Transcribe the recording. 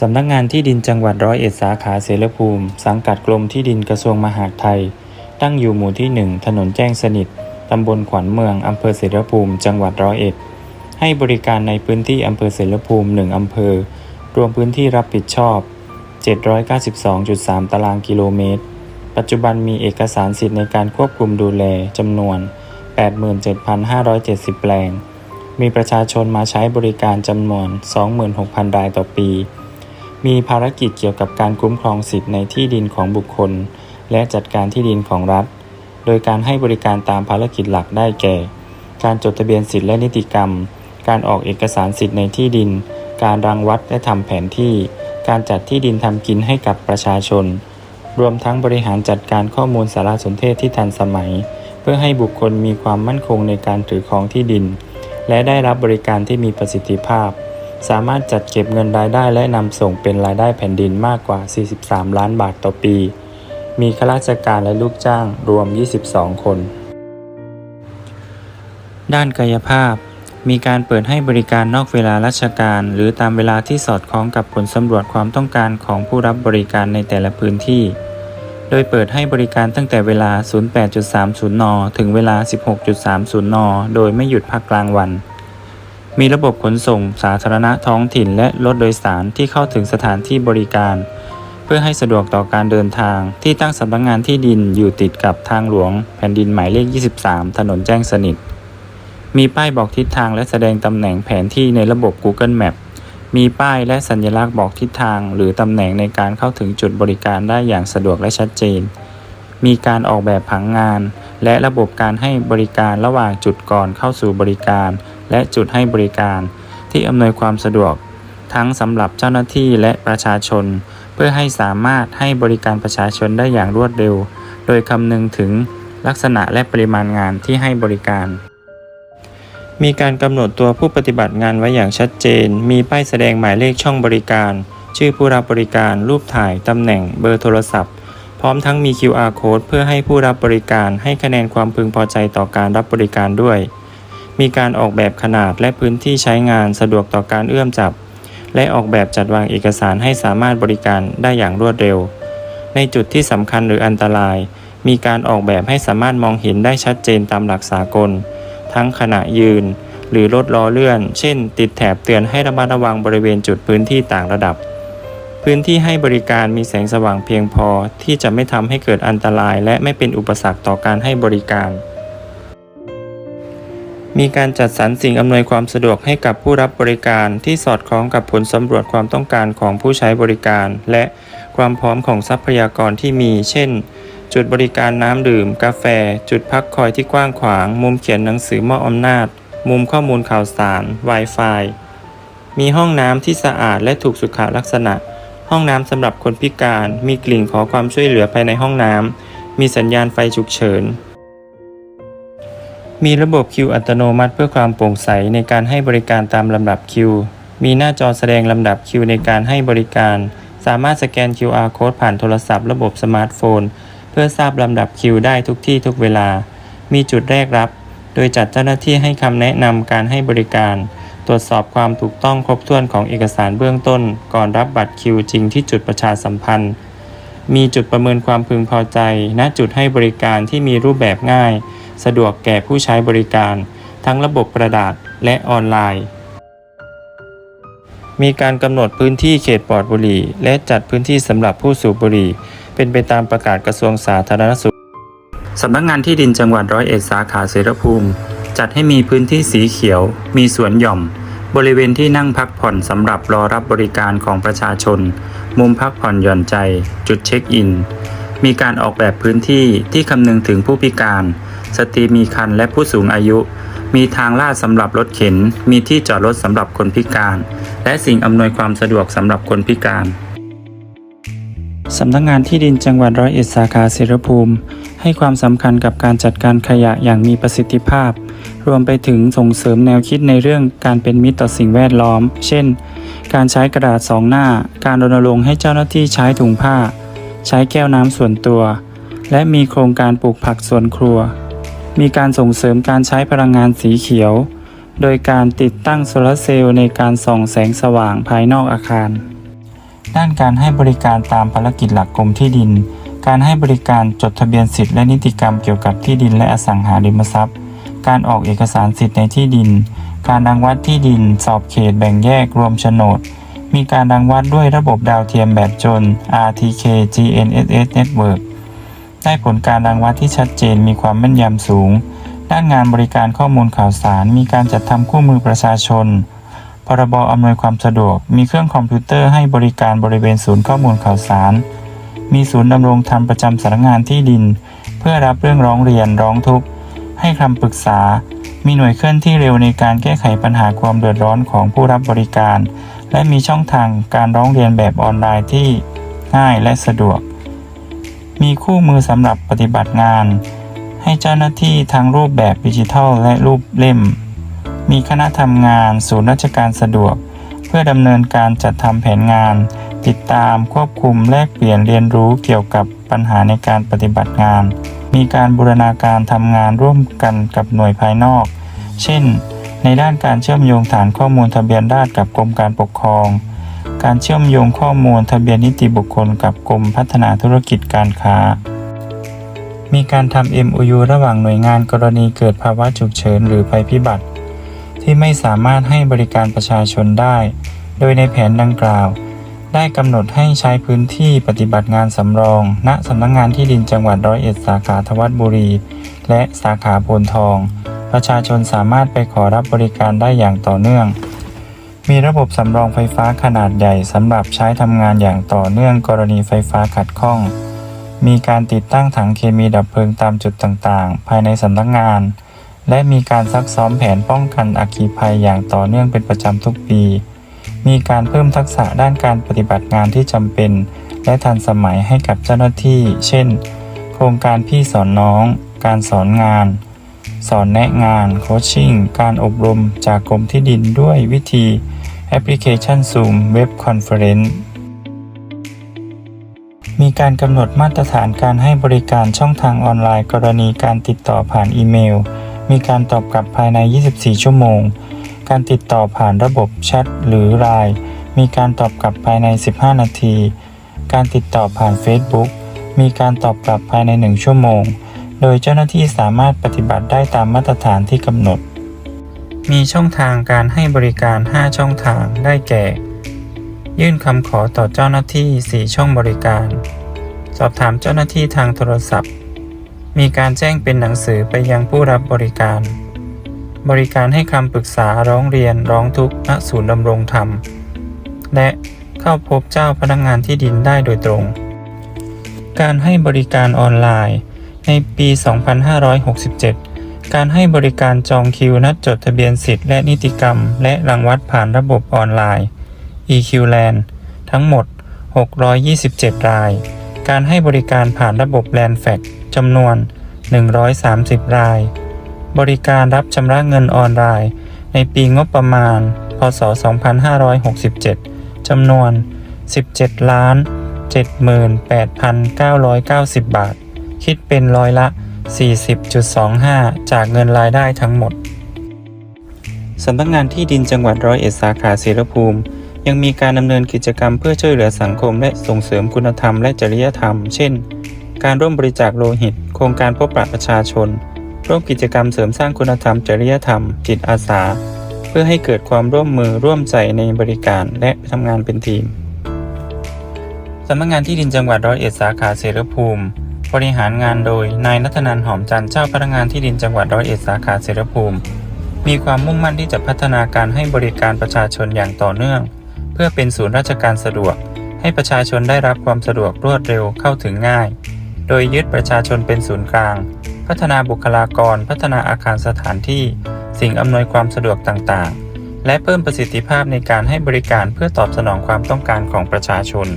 สำนักงานที่ดินจังหวัดร้อยเอ็ดสาขาเสรภูมิ สังกัดกรมที่ดินกระทรวงมหาดไทย ตั้งอยู่หมู่ที่ 1 ถนนแจ้งสนิท ตำบลขวัญเมือง อำเภอเสรภูมิ จังหวัดร้อยเอ็ด ให้บริการในพื้นที่อำเภอเสรภูมิ 1 อำเภอ รวมพื้นที่รับผิดชอบ 792.3 ตารางกิโลเมตร ปัจจุบันมีเอกสารสิทธิ์ในการควบคุมดูแลจำนวน 87,570 แปลง มีประชาชนมาใช้บริการจำนวน 26,000 รายต่อปี มีภารกิจเกี่ยวกับการคุ้มครองสิทธิ์ในที่ดินของบุคคล และจัดการที่ดินของรัฐ โดยการให้บริการตามภารกิจหลักได้แก่ การจดทะเบียนสิทธิและนิติกรรม การออกเอกสารสิทธิ์ในที่ดิน การรังวัดและทำแผนที่ การจัดที่ดินทำกินให้กับประชาชน รวมทั้งบริหารจัดการข้อมูลสารสนเทศที่ทันสมัย เพื่อให้บุคคลมีความมั่นคงในการถือครองที่ดิน และได้รับบริการที่มีประสิทธิภาพ สามารถจัดเก็บเงินรายได้และนำส่งเป็นรายได้แผ่นดินมากกว่า 43 ล้านบาทต่อปี มีข้าราชการและลูกจ้างรวม 22 คน ด้านกายภาพ มีการเปิดให้บริการนอกเวลาราชการ หรือตามเวลาที่สอดคล้องกับผลสำรวจความต้องการของผู้รับบริการในแต่ละพื้นที่ โดยเปิดให้บริการตั้งแต่เวลา 08.30 น ถึงเวลา 16.30 น โดยไม่หยุดพักกลางวัน มีระบบขนส่งสาธารณะท้องถิ่นและรถโดยสารที่เข้าถึงสถานที่บริการ เพื่อให้สะดวกต่อการเดินทาง ที่ตั้งสำนักงานที่ดินอยู่ติดกับทางหลวง แผ่นดินหมายเลข 23 ถนนแจ้งสนิท มีป้ายบอกทิศทางและแสดงตำแหน่งแผนที่ในระบบ Google Map มีป้ายและสัญลักษณ์บอกทิศทาง หรือตำแหน่งในการเข้าถึงจุดบริการได้อย่างสะดวกและชัดเจน มีการออกแบบผังงาน และระบบการให้บริการระหว่างจุดก่อนเข้าสู่บริการ และจุดให้บริการ ที่อำนวยความสะดวก ทั้งสำหรับเจ้าหน้าที่และประชาชน เพื่อให้สามารถให้บริการประชาชนได้อย่างรวดเร็ว โดยคำนึงถึงลักษณะและปริมาณงานที่ให้บริการ มีการกำหนดตัวผู้ปฏิบัติงานไว้อย่างชัดเจน มีป้ายแสดงหมายเลขช่องบริการ ชื่อผู้รับบริการ รูปถ่าย ตำแหน่ง เบอร์โทรศัพท์ พร้อมทั้งมี QR code เพื่อให้ผู้รับบริการให้คะแนนความพึงพอใจต่อการรับบริการด้วย มีการออกแบบขนาดและพื้นที่ใช้งานสะดวกต่อการเอื้อมจับ และออกแบบจัดวางเอกสารให้สามารถบริการได้อย่างรวดเร็ว ในจุดที่สำคัญหรืออันตราย มีการออกแบบให้สามารถมองเห็นได้ชัดเจนตามหลักสากล ทั้งขณะยืน หรือรถล้อเลื่อน เช่น ติดแถบเตือนให้ระมัดระวังบริเวณจุดพื้นที่ต่างระดับ พื้นที่ให้บริการมีแสงสว่างเพียงพอที่จะไม่ทำให้เกิดอันตราย และไม่เป็นอุปสรรคต่อการให้บริการ มีการจัดสรรสิ่งอำนวยความสะดวกให้กับผู้รับบริการที่สอดคล้องกับผลสำรวจความต้องการของผู้ใช้บริการ และความพร้อมของทรัพยากรที่มี เช่น จุดบริการน้ำดื่ม กาแฟ จุดพักคอยที่กว้างขวาง มุมเขียนหนังสือมอบอำนาจ มุมข้อมูลข่าวสาร Wi-Fi มีห้องน้ำที่สะอาดและถูกสุขลักษณะ ห้องน้ำสำหรับคนพิการ มีกลิ่งขอความช่วยเหลือภายในห้องน้ำมีสัญญาณไฟฉุกเฉิน มีระบบคิวอัตโนมัติเพื่อความโปร่งใสในการให้บริการตามลำดับคิว มีหน้าจอแสดงลำดับคิวในการให้บริการ สามารถสแกน QR code ผ่านโทรศัพท์ระบบสมาร์ทโฟน เพื่อทราบลำดับคิวได้ทุกที่ทุกเวลา มีจุดแรกรับ โดยจัดเจ้าหน้าที่ให้คำแนะนำการให้บริการ ตรวจสอบความถูกต้องครบถ้วนของเอกสารเบื้องต้น ก่อนรับบัตรคิวจริงที่จุดประชาสัมพันธ์ มีจุดประเมินความพึงพอใจ ณ จุดให้บริการที่มีรูปแบบง่าย สะดวกแก่ผู้ใช้บริการ ทั้งระบบกระดาษและออนไลน์ มีการกำหนดพื้นที่เขตปลอดบุหรี่ และจัดพื้นที่สำหรับผู้สูบบุหรี่ เป็นไปตามประกาศกระทรวงสาธารณสุขสำนักงานที่ดินจังหวัดร้อยเอ็ดสาขาเสรภูมิ จัดให้มีพื้นที่สีเขียว มีสวนหย่อม บริเวณที่นั่งพักผ่อนสำหรับรอรับบริการของประชาชน มุมพักผ่อนหย่อนใจ จุดเช็คอิน มีการออกแบบพื้นที่ที่คำนึงถึงผู้พิการ สตรีมีครรภ์และผู้สูงอายุ มีทางลาดสำหรับรถเข็น มีที่จอดรถสำหรับคนพิการ และสิ่งอำนวยความสะดวกสำหรับคนพิการสำนักงานที่ดินจังหวัดร้อยเอ็ดสาขาเสรภูมิ ให้ความสำคัญกับการจัดการขยะอย่างมีประสิทธิภาพ รวมไปถึงส่งเสริมแนวคิดในเรื่องการเป็นมิตรต่อสิ่งแวดล้อม เช่น การใช้กระดาษสองหน้า การรณรงค์ให้เจ้าหน้าที่ใช้ถุงผ้า ใช้แก้วน้ำส่วนตัว และมีโครงการปลูกผักสวนครัว มีการส่งเสริมการใช้พลังงานสีเขียว โดยการติดตั้งโซลาร์เซลล์ในการส่องแสงสว่างภายนอกอาคาร ด้านการให้บริการตามภารกิจหลักกรมที่ดิน การให้บริการจดทะเบียนสิทธิและนิติกรรมเกี่ยวกับที่ดินและอสังหาริมทรัพย์ การออกเอกสารสิทธิ์ในที่ดิน การรังวัดที่ดิน สอบเขตแบ่งแยกรวมโฉนด มีการรังวัดด้วยระบบดาวเทียมแบบจน RTK GNSS Network ได้ผลการรังวัดที่ชัดเจนมีความแม่นยำสูง ด้านงานบริการข้อมูลข่าวสาร มีการจัดทำคู่มือประชาชน พรบอำนวยความสะดวก มีเครื่องคอมพิวเตอร์ให้บริการบริเวณศูนย์ข้อมูลข่าวสาร มีศูนย์ดำรงธรรมประจำสำนักงานที่ดิน เพื่อรับเรื่องร้องเรียนร้องทุกข์ ให้คำปรึกษา มีหน่วยเคลื่อนที่เร็วในการแก้ไขปัญหาความเดือดร้อนของผู้รับบริการ และมีช่องทางการร้องเรียนแบบออนไลน์ที่ง่ายและสะดวก มีคู่มือสำหรับปฏิบัติงาน ให้เจ้าหน้าที่ทั้งรูปแบบดิจิทัลและรูปเล่ม มีคณะทำงานศูนย์ราชการสะดวก เพื่อดำเนินการจัดทำแผนงาน ติดตามควบคุมแลกเปลี่ยนเรียนรู้เกี่ยวกับปัญหาในการปฏิบัติงาน มีการบูรณาการทำงานร่วมกันกับหน่วยภายนอก เช่น ในด้านการเชื่อมโยงฐานข้อมูลทะเบียนราษฎรกับกรมการปกครอง การเชื่อมโยงข้อมูลทะเบียนนิติบุคคลกับกรมพัฒนาธุรกิจการค้า มีการทำ MOU ระหว่างหน่วยงานกรณีเกิดภาวะฉุกเฉินหรือภัยพิบัติ ที่ไม่สามารถให้บริการประชาชนได้ โดยในแผนดังกล่าว ได้กำหนดให้ใช้พื้นที่ปฏิบัติงานสำรอง ณสำนักงงานที่ดินจังหวัดร้อยเอ็ดสาขาทวัดบุรี และสาขาโพนทอง ประชาชนสามารถไปขอรับบริการได้อย่างต่อเนื่อง มีระบบสำรองไฟฟ้าขนาดใหญ่สำหรับใช้ทำงานอย่างต่อเนื่องกรณีไฟฟ้าขัดข้อง มีการติดตั้งถังเคมีดับเพลิงตามจุดต่างๆ ภายในสำนักงาน และมีการซักซ้อมแผนป้องกันอัคคีภัยอย่างต่อเนื่องเป็นประจำทุกปี มีการเพิ่มทักษะด้านการปฏิบัติงานที่จำเป็น และทันสมัยให้กับเจ้าหน้าที่ เช่น โครงการพี่สอนน้อง การสอนงาน สอนแนะงาน โคชชิ่ง การอบรมจากกรมที่ดินด้วยวิธี แอปพลิเคชัน Zoom เว็บคอนเฟอเรนซ์มีการกำหนดมาตรฐานการให้บริการช่องทางออนไลน์ กรณีการติดต่อผ่านอีเมล มีการตอบกลับภายใน 24 ชั่วโมง การติดต่อผ่านระบบแชทหรือไลน์มีการตอบกลับภายใน 15 นาที การติดต่อผ่าน Facebook มีการตอบกลับภายใน 1 ชั่วโมง โดยเจ้าหน้าที่สามารถปฏิบัติได้ตามมาตรฐานที่กำหนด มีช่องทางการให้บริการ 5 ช่องทางได้แก่ ยื่นคำขอต่อเจ้าหน้าที่ 4 ช่องบริการ สอบถามเจ้าหน้าที่ทางโทรศัพท์ มีการแจ้งเป็นหนังสือไปยังผู้รับบริการ บริการให้คำปรึกษาร้องเรียนร้องทุกข์ณศูนย์ดำรงธรรม และเข้าพบเจ้าพนักงานที่ดินได้โดยตรง การให้บริการออนไลน์ ในปี 2567 การให้บริการจองคิวนัดจดทะเบียนสิทธิ์และนิติกรรม และรังวัดผ่านระบบออนไลน์ EQ Land ทั้งหมด 627 ราย การให้บริการผ่านระบบ l a n f a c จำนวน 130 ราย บริการรับชำระเงินออนไลน์ ในปีงบประมาณ พศ 2567 จำนวน 17 ล้าน 78,990 บาท คิดเป็นร้อยละ 40.25 จากเงินรายได้ทั้งหมด สำนักงานที่ดินจังหวัดร้อยเอ็ดสาขาเสรภูมิ ยังมีการดำเนินกิจกรรมเพื่อช่วยเหลือสังคมและส่งเสริมคุณธรรมและจริยธรรม เช่น การร่วมบริจาคโลหิต โครงการพบปะประชาชน ร่วมกิจกรรมเสริมสร้างคุณธรรม จริยธรรม จิตอาสา เพื่อให้เกิดความร่วมมือร่วมใจในบริการและทำงานเป็นทีมสำนักงานที่ดินจังหวัดร้อยเอ็ดสาขาเสรภูมิ บริหารงานโดย นายนัทนันหอมจันทร์เจ้าพนักงานที่ดินจังหวัดร้อยเอ็ดสาขาเสรภูมิ มีความมุ่งมั่นที่จะพัฒนาการให้บริการประชาชนอย่างต่อเนื่อง เพื่อเป็นศูนย์ราชการสะดวก ให้ประชาชนได้รับความสะดวกรวดเร็วเข้าถึงง่าย โดยยึดประชาชนเป็นศูนย์กลาง พัฒนาบุคลากร พัฒนาอาคารสถานที่ สิ่งอำนวยความสะดวกต่างๆ และเพิ่มประสิทธิภาพในการให้บริการเพื่อตอบสนองความต้องการของประชาชน